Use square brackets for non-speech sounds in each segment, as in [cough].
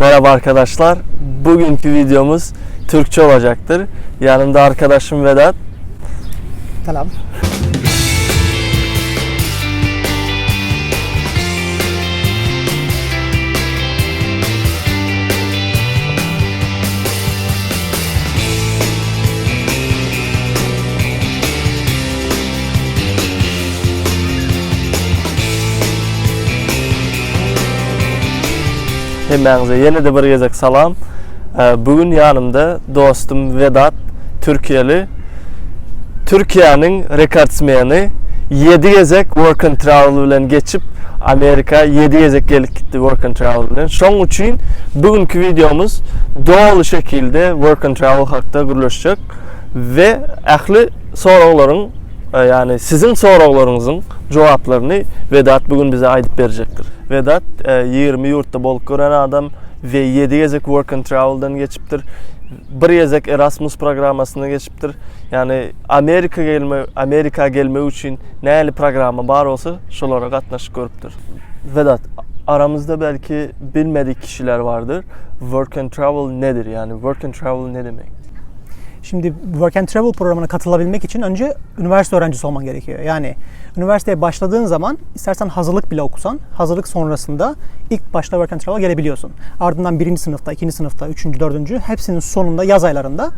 Merhaba arkadaşlar. Bugünkü videomuz Türkçe olacaktır. Yanımda arkadaşım Vedat. Selam. Hemmeğinize yeni de bir gezek salam. Ee, Bugün yanımda dostum Vedat, Türkiye'li. Türkiye'nin rekordsmeni 7 gezek work and travel bilen geçip Amerika 7 gezek gelip gitti work and travel bilen. Şoň üçin bugünkü videomuz doğal şekilde work and travel hakda gürleşecek ve ähli soraklaryň e, yani sizin soraklaryňyzyň cevaplarını Vedat bugün bize aydıp verecektir. Vedat e, 20 yurtta bolup gören adam ve 7 gezek work and travel'dan geçiptir. Bir gezek Erasmus programmasına geçiptir. Yani Amerika gelme Amerika gelme için näli programma bar olsa şolara gatnaşyp görüpdir. Vedat aramızda belki bilmedik kişiler vardır. Work and travel nedir yani? Work and travel ne demek? Şimdi Work and Travel programına katılabilmek için önce üniversite öğrencisi olman gerekiyor. Yani üniversiteye başladığın zaman istersen hazırlık bile okusan, hazırlık sonrasında ilk başta Work and Travel gelebiliyorsun. Ardından birinci sınıfta, ikinci sınıfta, üçüncü, dördüncü hepsinin sonunda yaz aylarında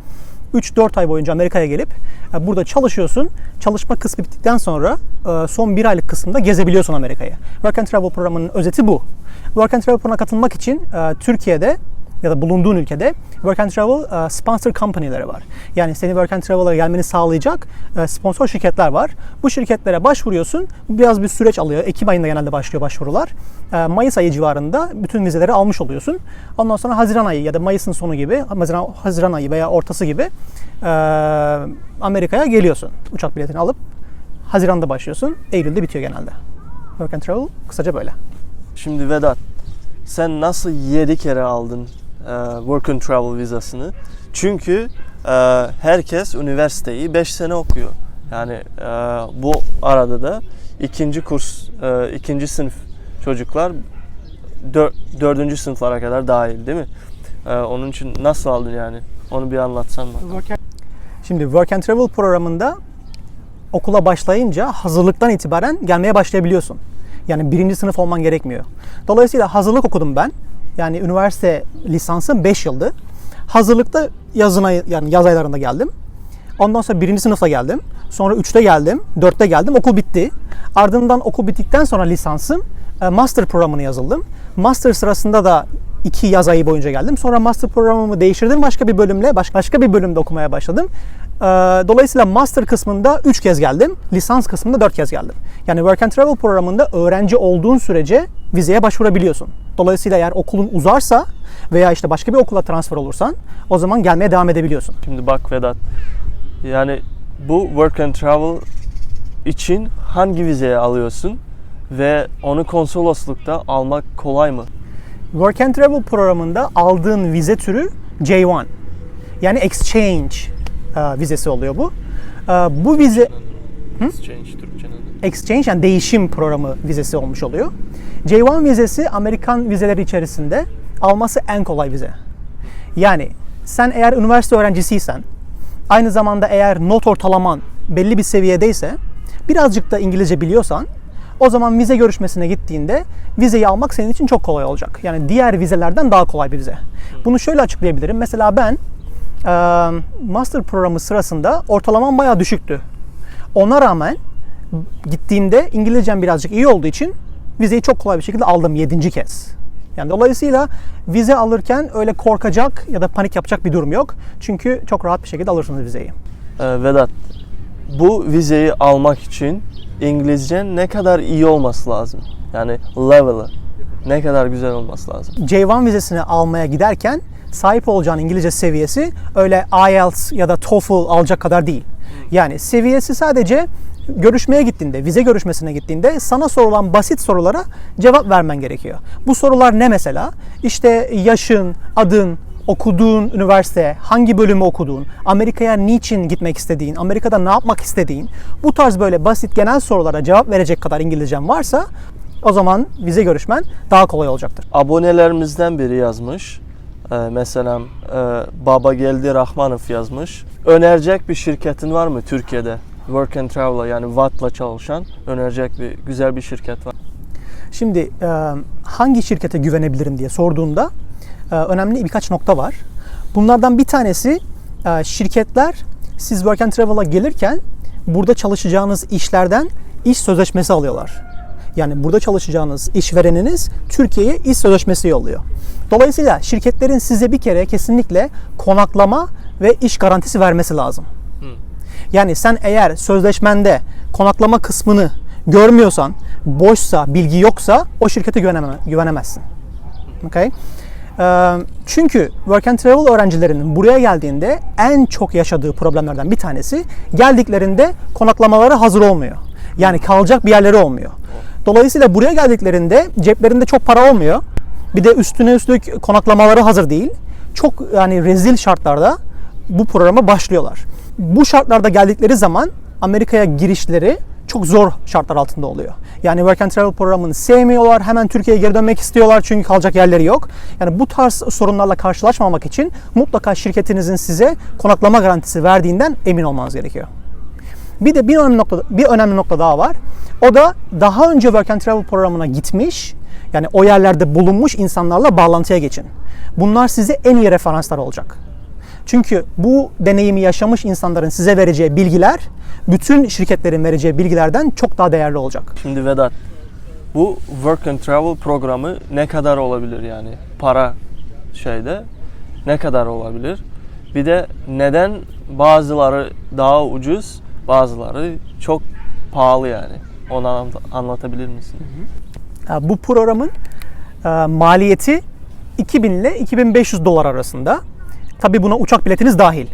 3-4 ay boyunca Amerika'ya gelip e, burada çalışıyorsun. Çalışma kısmı bittikten sonra e, son bir aylık kısımda gezebiliyorsun Amerika'yı. Work and Travel programının özeti bu. Work and Travel programına katılmak için e, Türkiye'de ya da bulunduğun ülkede Work and Travel e, sponsor company'leri var. Yani seni Work and Travel'a gelmeni sağlayacak e, sponsor şirketler var. Bu şirketlere başvuruyorsun. Biraz bir süreç alıyor. Ekim ayında genelde başlıyor başvurular. E, Mayıs ayı civarında bütün vizeleri almış oluyorsun. Ondan sonra Haziran ayı ya da Mayıs'ın sonu gibi, Haziran, Haziran ayı veya ortası gibi Amerika'ya geliyorsun. Uçak biletini alıp Haziran'da başlıyorsun. Eylül'de bitiyor genelde. Work and Travel kısaca böyle. Şimdi Vedat sen nasıl 7 kere aldın work and travel vizasını? Çünkü e, herkes üniversiteyi 5 sene okuyor. Yani e, bu arada da ikinci kurs, e, ikinci sınıf çocuklar dör, dördüncü sınıflara kadar dahil değil mi? E, onun için nasıl aldın yani? Onu bir anlatsan bana. Şimdi Work and Travel programında okula başlayınca hazırlıktan itibaren gelmeye başlayabiliyorsun. Yani birinci sınıf olman gerekmiyor. Dolayısıyla hazırlık okudum ben. Yani üniversite lisansım 5 yıldı. Hazırlıkta yazın ayı, yani yaz aylarında geldim. Ondan sonra birinci sınıfta geldim. Sonra 3'te geldim. 4'te geldim. Okul bitti. Ardından okul bittikten sonra lisansım e, master programına yazıldım. Master sırasında da iki yaz ayı boyunca geldim. Sonra master programımı değiştirdim. Başka bir bölümle baş- başka bir bölümde okumaya başladım. Ee, Dolayısıyla master kısmında 3 kez geldim. Lisans kısmında 4 kez geldim. Yani Work and Travel programında öğrenci olduğun sürece vizeye başvurabiliyorsun. Dolayısıyla eğer okulun uzarsa veya işte başka bir okula transfer olursan o zaman gelmeye devam edebiliyorsun. Şimdi bak Vedat. Yani bu work and travel için hangi vizeye alıyorsun ve onu konsoloslukta almak kolay mı? Work and Travel programında aldığın vize türü J1. Yani exchange e, vizesi oluyor bu. E, bu vize Exchange Türkçenin. exchange yani değişim programı vizesi olmuş oluyor. J1 vizesi Amerikan vizeleri içerisinde alması en kolay vize. Yani sen eğer üniversite öğrencisiysen, aynı zamanda eğer not ortalaman belli bir seviyedeyse, birazcık da İngilizce biliyorsan, o zaman vize görüşmesine gittiğinde vizeyi almak senin için çok kolay olacak. Yani diğer vizelerden daha kolay bir vize. Bunu şöyle açıklayabilirim. Mesela ben master programı sırasında ortalamam bayağı düşüktü. Ona rağmen gittiğimde İngilizcem birazcık iyi olduğu için vizeyi çok kolay bir şekilde aldım 7. kez. Yani dolayısıyla vize alırken öyle korkacak ya da panik yapacak bir durum yok. Çünkü çok rahat bir şekilde alırsınız vizeyi. Ee, Vedat, bu vizeyi almak için İngilizcen ne kadar iyi olması lazım? Yani level'ı ne kadar güzel olması lazım? J1 vizesini almaya giderken sahip olacağın İngilizce seviyesi öyle IELTS ya da TOEFL alacak kadar değil. Yani seviyesi sadece görüşmeye gittiğinde, vize görüşmesine gittiğinde sana sorulan basit sorulara cevap vermen gerekiyor. Bu sorular ne mesela? İşte yaşın, adın, okuduğun üniversite, hangi bölümü okuduğun, Amerika'ya niçin gitmek istediğin, Amerika'da ne yapmak istediğin, bu tarz böyle basit genel sorulara cevap verecek kadar İngilizcen varsa O zaman vize görüşmen daha kolay olacaktır. Abonelerimizden biri yazmış. Ee, mesela e, Baba Geldi Rahmanov yazmış. Önerecek bir şirketin var mı Türkiye'de? Work and Travel'a yani Watt'la çalışan önerecek bir güzel bir şirket var. Şimdi e, hangi şirkete güvenebilirim diye sorduğunda e, önemli birkaç nokta var. Bunlardan bir tanesi e, şirketler siz Work and Travel'a gelirken burada çalışacağınız işlerden iş sözleşmesi alıyorlar. Yani burada çalışacağınız işvereniniz Türkiye'ye iş sözleşmesi yolluyor. Dolayısıyla şirketlerin size bir kere kesinlikle konaklama ve iş garantisi vermesi lazım. Yani sen eğer sözleşmende konaklama kısmını görmüyorsan, boşsa, bilgi yoksa o şirkete güveneme, güvenemezsin. Okay? Ee, çünkü Work and Travel öğrencilerinin buraya geldiğinde en çok yaşadığı problemlerden bir tanesi geldiklerinde konaklamaları hazır olmuyor. Yani kalacak bir yerleri olmuyor. Dolayısıyla buraya geldiklerinde ceplerinde çok para olmuyor. Bir de üstüne üstlük konaklamaları hazır değil. Çok yani rezil şartlarda bu programa başlıyorlar. Bu şartlarda geldikleri zaman Amerika'ya girişleri çok zor şartlar altında oluyor. Yani Work and Travel programını sevmiyorlar. Hemen Türkiye'ye geri dönmek istiyorlar çünkü kalacak yerleri yok. Yani bu tarz sorunlarla karşılaşmamak için mutlaka şirketinizin size konaklama garantisi verdiğinden emin olmanız gerekiyor. Bir de bir önemli nokta, bir önemli nokta daha var. O da daha önce Work and Travel programına gitmiş, yani o yerlerde bulunmuş insanlarla bağlantıya geçin. Bunlar size en iyi referanslar olacak. Çünkü bu deneyimi yaşamış insanların size vereceği bilgiler bütün şirketlerin vereceği bilgilerden çok daha değerli olacak. Şimdi Vedat bu Work and Travel programı ne kadar olabilir yani para şeyde ne kadar olabilir? Bir de neden bazıları daha ucuz bazıları çok pahalı yani onu anlat- anlatabilir misin? Ya Bu programın e, maliyeti 2000 ile 2500 dolar arasında. Tabi buna uçak biletiniz dahil.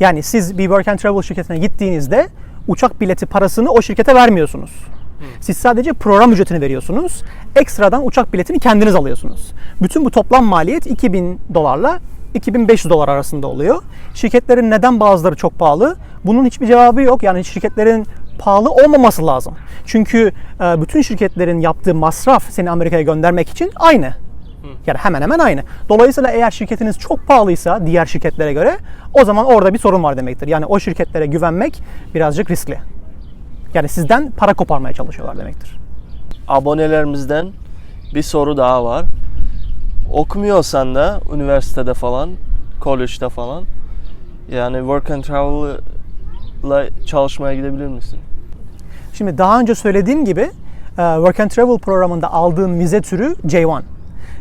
Yani siz bir Work and Travel şirketine gittiğinizde uçak bileti parasını o şirkete vermiyorsunuz. Siz sadece program ücretini veriyorsunuz. Ekstradan uçak biletini kendiniz alıyorsunuz. Bütün bu toplam maliyet 2000 dolarla 2500 dolar arasında oluyor. Şirketlerin neden bazıları çok pahalı? Bunun hiçbir cevabı yok. Yani şirketlerin pahalı olmaması lazım. Çünkü e, bütün şirketlerin yaptığı masraf seni Amerika'ya göndermek için aynı. Yani hemen hemen aynı. Dolayısıyla eğer şirketiniz çok pahalıysa diğer şirketlere göre o zaman orada bir sorun var demektir. Yani o şirketlere güvenmek birazcık riskli. Yani sizden para koparmaya çalışıyorlar demektir. Abonelerimizden bir soru daha var. Okumuyorsan da üniversitede falan, college'da falan yani Work and Travel'la çalışmaya gidebilir misin? Şimdi daha önce söylediğim gibi e, Work and Travel programında aldığın vize türü J1.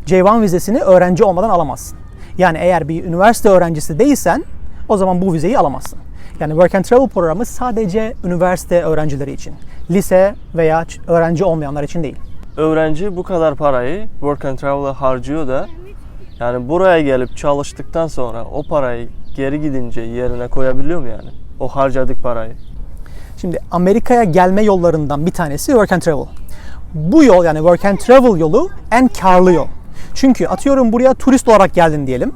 J1 vizesini öğrenci olmadan alamazsın. Yani eğer bir üniversite öğrencisi değilsen o zaman bu vizeyi alamazsın. Yani Work and Travel programı sadece üniversite öğrencileri için. Lise veya öğrenci olmayanlar için değil. Öğrenci bu kadar parayı Work and Travel'a harcıyor da yani buraya gelip çalıştıktan sonra o parayı geri gidince yerine koyabiliyor mu yani? O harcadık parayı. Şimdi Amerika'ya gelme yollarından bir tanesi Work and Travel. Bu yol yani Work and Travel yolu en karlı yol. Çünkü atıyorum buraya turist olarak geldin diyelim.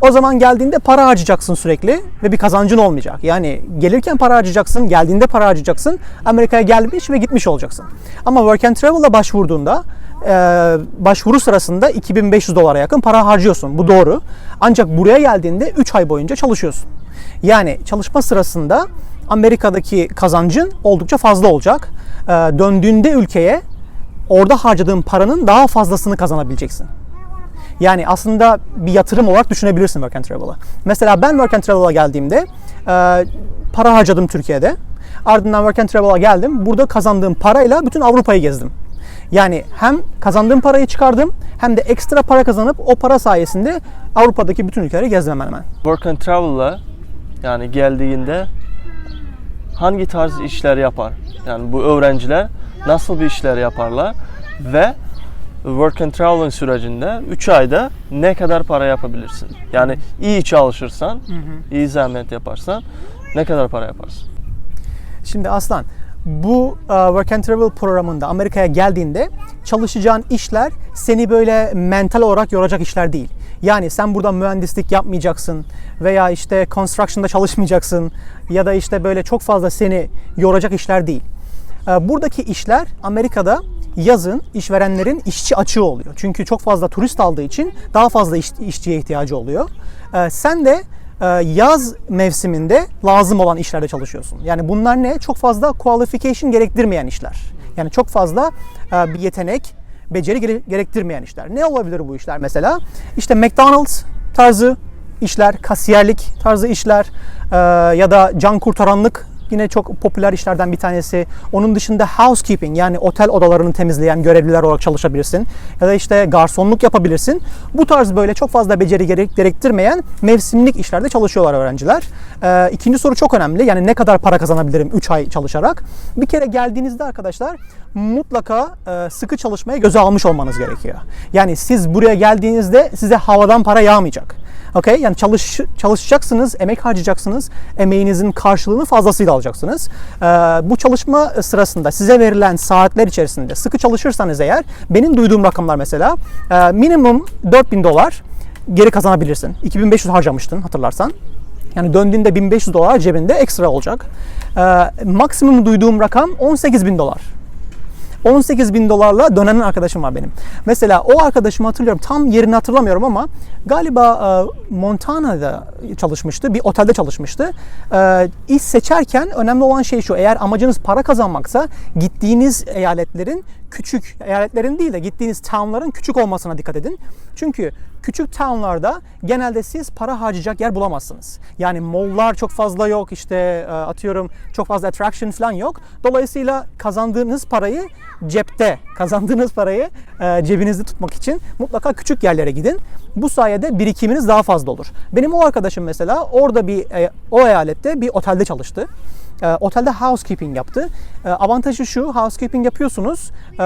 O zaman geldiğinde para harcayacaksın sürekli ve bir kazancın olmayacak. Yani gelirken para harcayacaksın, geldiğinde para harcayacaksın. Amerika'ya gelmiş ve gitmiş olacaksın. Ama Work and Travel'a başvurduğunda e, başvuru sırasında 2500 dolara yakın para harcıyorsun. Bu doğru. Ancak buraya geldiğinde 3 ay boyunca çalışıyorsun. Yani çalışma sırasında Amerika'daki kazancın oldukça fazla olacak. Ee, döndüğünde ülkeye orada harcadığın paranın daha fazlasını kazanabileceksin. Yani aslında bir yatırım olarak düşünebilirsin Work and Travel'ı. Mesela ben Work and Travel'a geldiğimde e, para harcadım Türkiye'de. Ardından Work and Travel'a geldim. Burada kazandığım parayla bütün Avrupa'yı gezdim. Yani hem kazandığım parayı çıkardım hem de ekstra para kazanıp o para sayesinde Avrupa'daki bütün ülkeleri gezdim hemen hemen. Work and Travel'la yani geldiğinde hangi tarz işler yapar? Yani bu öğrenciler nasıl bir işler yaparlar ve Work and Travel'ın sürecinde 3 ayda ne kadar para yapabilirsin? Yani iyi çalışırsan, iyi zahmet yaparsan ne kadar para yaparsın? Şimdi Aslan, bu e, Work and Travel programında Amerika'ya geldiğinde çalışacağın işler seni böyle mental olarak yoracak işler değil. Yani sen burada mühendislik yapmayacaksın veya işte construction'da çalışmayacaksın ya da işte böyle çok fazla seni yoracak işler değil. E, Buradaki işler Amerika'da yazın işverenlerin işçi açığı oluyor. Çünkü çok fazla turist aldığı için daha fazla iş, işçiye ihtiyacı oluyor. Ee, sen de e, yaz mevsiminde lazım olan işlerde çalışıyorsun. Yani bunlar ne? Çok fazla qualification gerektirmeyen işler. Yani çok fazla e, bir yetenek, beceri gere- gerektirmeyen işler. Ne olabilir bu işler mesela? İşte McDonald's tarzı işler, kasiyerlik tarzı işler e, ya da can kurtaranlık yine çok popüler işlerden bir tanesi. Onun dışında housekeeping yani otel odalarını temizleyen görevliler olarak çalışabilirsin. Ya da işte garsonluk yapabilirsin. Bu tarz böyle çok fazla beceri gerek, gerektirmeyen mevsimlik işlerde çalışıyorlar öğrenciler. Ee, ikinci soru çok önemli. Yani ne kadar para kazanabilirim 3 ay çalışarak? Bir kere geldiğinizde arkadaşlar mutlaka e, sıkı çalışmaya göze almış olmanız gerekiyor. Yani siz buraya geldiğinizde size havadan para yağmayacak. Okay? Yani çalış, çalışacaksınız, emek harcayacaksınız. Emeğinizin karşılığını fazlasıyla alacaksınız. Ee, bu çalışma sırasında size verilen saatler içerisinde sıkı çalışırsanız eğer benim duyduğum rakamlar mesela e, minimum 4000 dolar geri kazanabilirsin. 2500 harcamıştın hatırlarsan. Yani döndüğünde 1500 dolar cebinde ekstra olacak. Ee, maksimum duyduğum rakam 18 bin dolar. 18 bin dolarla dönen arkadaşım var benim. Mesela o arkadaşımı hatırlıyorum. Tam yerini hatırlamıyorum ama galiba e, Montana'da çalışmıştı. Bir otelde çalışmıştı. E, iş seçerken önemli olan şey şu. Eğer amacınız para kazanmaksa gittiğiniz eyaletlerin küçük eyaletlerin değil de gittiğiniz townların küçük olmasına dikkat edin. Çünkü küçük townlarda genelde siz para harcayacak yer bulamazsınız. Yani malllar çok fazla yok işte e, atıyorum çok fazla attraction falan yok. Dolayısıyla kazandığınız parayı cepte, kazandığınız parayı e, cebinizde tutmak için mutlaka küçük yerlere gidin. Bu sayede birikiminiz daha fazla olur. Benim o arkadaşım mesela orada bir e, o eyalette bir otelde çalıştı. Otelde housekeeping yaptı. Avantajı şu, housekeeping yapıyorsunuz e,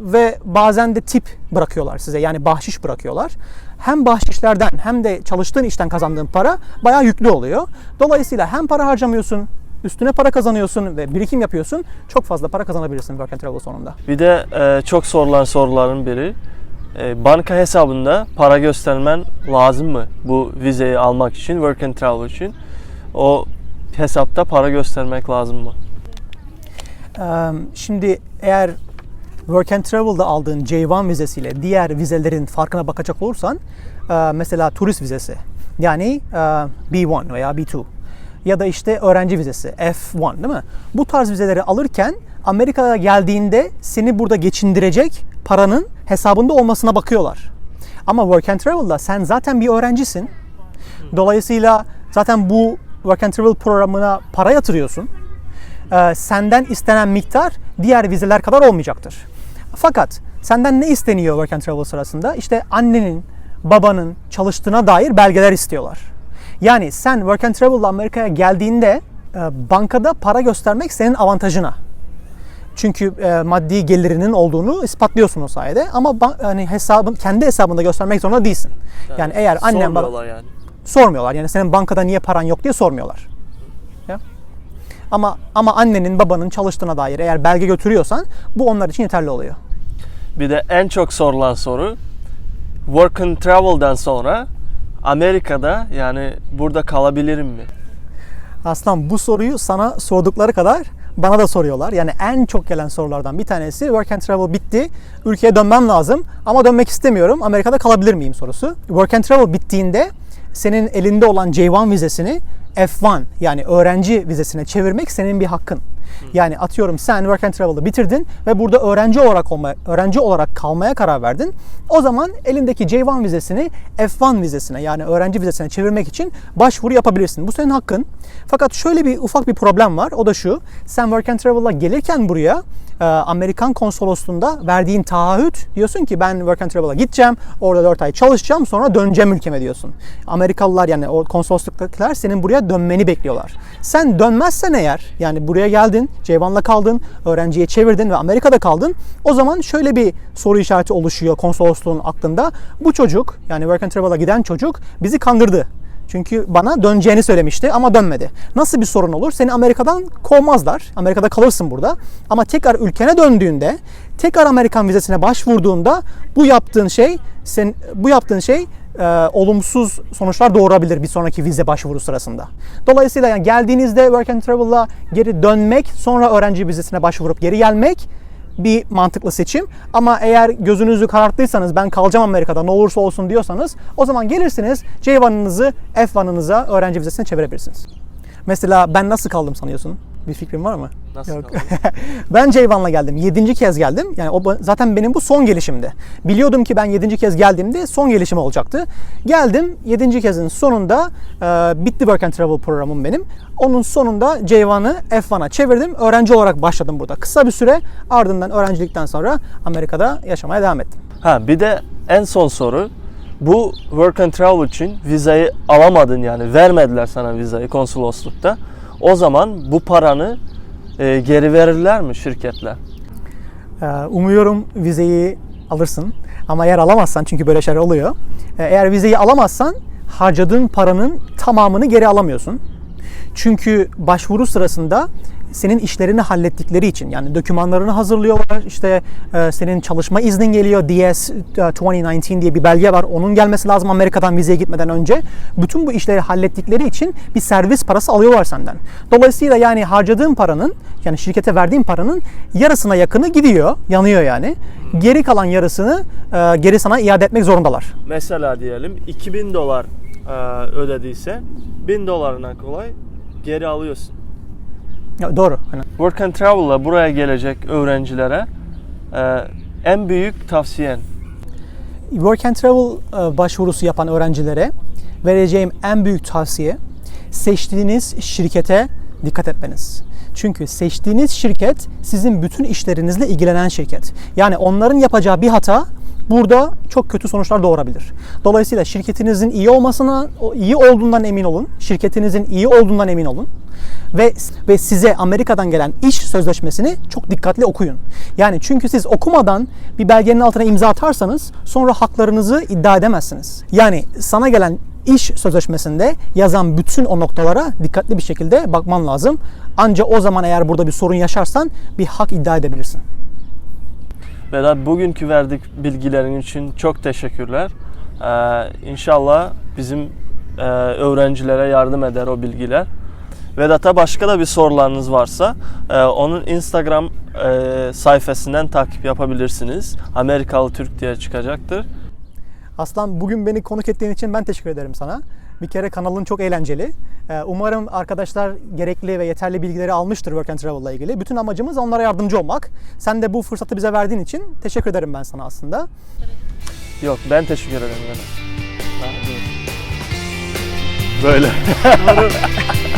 ve bazen de tip bırakıyorlar size. Yani bahşiş bırakıyorlar. Hem bahşişlerden hem de çalıştığın işten kazandığın para bayağı yüklü oluyor. Dolayısıyla hem para harcamıyorsun, üstüne para kazanıyorsun ve birikim yapıyorsun. Çok fazla para kazanabilirsin Work and Travel sonunda. Bir de e, çok sorulan soruların biri e, banka hesabında para göstermen lazım mı bu vizeyi almak için, work and travel için? O hesapta para göstermek lazım mı? Şimdi eğer Work and Travel'da aldığın J1 vizesiyle diğer vizelerin farkına bakacak olursan e, mesela turist vizesi yani e, B1 veya B2 ya da işte öğrenci vizesi F1 değil mi? Bu tarz vizeleri alırken Amerika'ya geldiğinde seni burada geçindirecek paranın hesabında olmasına bakıyorlar. Ama Work and Travel'da sen zaten bir öğrencisin. Dolayısıyla zaten bu Work and Travel programına para yatırıyorsun e, senden istenen miktar diğer vizeler kadar olmayacaktır. Fakat senden ne isteniyor Work and Travel sırasında? İşte annenin, babanın çalıştığına dair belgeler istiyorlar. Yani sen Work and Travel'la Amerika'ya geldiğinde e, bankada para göstermek senin avantajına. Çünkü e, maddi gelirinin olduğunu ispatlıyorsun o sayede ama hani hesabın kendi hesabında göstermek zorunda değilsin. Yani, eğer annen baba yani. sormuyorlar. Yani senin bankada niye paran yok diye sormuyorlar. Ama ama annenin babanın çalıştığına dair eğer belge götürüyorsan bu onlar için yeterli oluyor. Bir de en çok sorulan soru work and travel'dan sonra Amerika'da yani burada kalabilirim mi? Aslan bu soruyu sana sordukları kadar bana da soruyorlar. Yani en çok gelen sorulardan bir tanesi Work and Travel bitti. Ülkeye dönmem lazım ama dönmek istemiyorum. Amerika'da kalabilir miyim sorusu. Work and Travel bittiğinde senin elinde olan J1 vizesini F1 yani öğrenci vizesine çevirmek senin bir hakkın. Yani atıyorum sen Work and Travel'ı bitirdin ve burada öğrenci olarak olma, öğrenci olarak kalmaya karar verdin. O zaman elindeki J1 vizesini F1 vizesine yani öğrenci vizesine çevirmek için başvuru yapabilirsin. Bu senin hakkın. Fakat şöyle bir ufak bir problem var. O da şu. Sen Work and Travel'la gelirken buraya Amerikan konsolosluğunda verdiğin taahhüt diyorsun ki ben Work and Travel'a gideceğim. Orada 4 ay çalışacağım sonra döneceğim ülkeme diyorsun. Amerikalılar yani o konsolosluktakiler senin buraya dönmeni bekliyorlar. Sen dönmezsen eğer yani buraya geldin, Ceyvan'la kaldın, öğrenciye çevirdin ve Amerika'da kaldın. O zaman şöyle bir soru işareti oluşuyor konsolosluğun aklında. Bu çocuk yani Work and Travel'a giden çocuk bizi kandırdı. Çünkü bana döneceğini söylemişti ama dönmedi. Nasıl bir sorun olur? Seni Amerika'dan kovmazlar. Amerika'da kalırsın burada. Ama tekrar ülkene döndüğünde, tekrar Amerikan vizesine başvurduğunda bu yaptığın şey sen bu yaptığın şey e, olumsuz sonuçlar doğurabilir bir sonraki vize başvuru sırasında. Dolayısıyla yani geldiğinizde Work and Travel'la geri dönmek, sonra öğrenci vizesine başvurup geri gelmek bir mantıklı seçim. Ama eğer gözünüzü kararttıysanız ben kalacağım Amerika'da ne olursa olsun diyorsanız o zaman gelirsiniz J1'ınızı F1'ınıza öğrenci vizesine çevirebilirsiniz. Mesela ben nasıl kaldım sanıyorsun? Bir fikrin var mı? Nasıl Yok. [laughs] ben Ceyvan'la geldim. Yedinci kez geldim. Yani o zaten benim bu son gelişimdi. Biliyordum ki ben yedinci kez geldiğimde son gelişim olacaktı. Geldim. Yedinci kezin sonunda e, bitti Work and Travel programım benim. Onun sonunda Ceyvan'ı F1'a çevirdim. Öğrenci olarak başladım burada. Kısa bir süre ardından öğrencilikten sonra Amerika'da yaşamaya devam ettim. Ha bir de en son soru. Bu work and travel için vizayı alamadın yani vermediler sana vizayı konsoloslukta. O zaman bu paranı e, geri verirler mi şirketler? Ee, Umuyorum vizeyi alırsın. Ama eğer alamazsan çünkü böyle şeyler oluyor. Ee, Eğer vizeyi alamazsan harcadığın paranın tamamını geri alamıyorsun. Çünkü başvuru sırasında senin işlerini hallettikleri için yani dokümanlarını hazırlıyorlar. İşte e, senin çalışma iznin geliyor. DS e, 2019 diye bir belge var. Onun gelmesi lazım Amerika'dan vizeye gitmeden önce. Bütün bu işleri hallettikleri için bir servis parası alıyorlar senden. Dolayısıyla yani harcadığın paranın yani şirkete verdiğin paranın yarısına yakını gidiyor. Yanıyor yani. Geri kalan yarısını e, geri sana iade etmek zorundalar. Mesela diyelim 2000 dolar e, ödediyse 1000 dolarına kolay geri alıyorsun. Ya, doğru. Hani Work and Travel'la buraya gelecek öğrencilere e, en büyük tavsiyen Work and Travel e, başvurusu yapan öğrencilere vereceğim en büyük tavsiye seçtiğiniz şirkete dikkat etmeniz. Çünkü seçtiğiniz şirket sizin bütün işlerinizle ilgilenen şirket. Yani onların yapacağı bir hata burada çok kötü sonuçlar doğurabilir. Dolayısıyla şirketinizin iyi olmasına, iyi olduğundan emin olun. Şirketinizin iyi olduğundan emin olun. Ve ve size Amerika'dan gelen iş sözleşmesini çok dikkatli okuyun. Yani çünkü siz okumadan bir belgenin altına imza atarsanız sonra haklarınızı iddia edemezsiniz. Yani sana gelen iş sözleşmesinde yazan bütün o noktalara dikkatli bir şekilde bakman lazım. Ancak o zaman eğer burada bir sorun yaşarsan bir hak iddia edebilirsin. Vedat bugünkü verdik bilgilerin için çok teşekkürler. Ee, inşallah bizim e, öğrencilere yardım eder o bilgiler. Vedat'a başka da bir sorularınız varsa e, onun Instagram e, sayfasından takip yapabilirsiniz. Amerikalı Türk diye çıkacaktır. Aslan bugün beni konuk ettiğin için ben teşekkür ederim sana. Bir kere kanalın çok eğlenceli. Ee, Umarım arkadaşlar gerekli ve yeterli bilgileri almıştır Work and Travel ile ilgili. Bütün amacımız onlara yardımcı olmak. Sen de bu fırsatı bize verdiğin için teşekkür ederim ben sana aslında. Yok ben teşekkür ederim dur. Böyle. [laughs]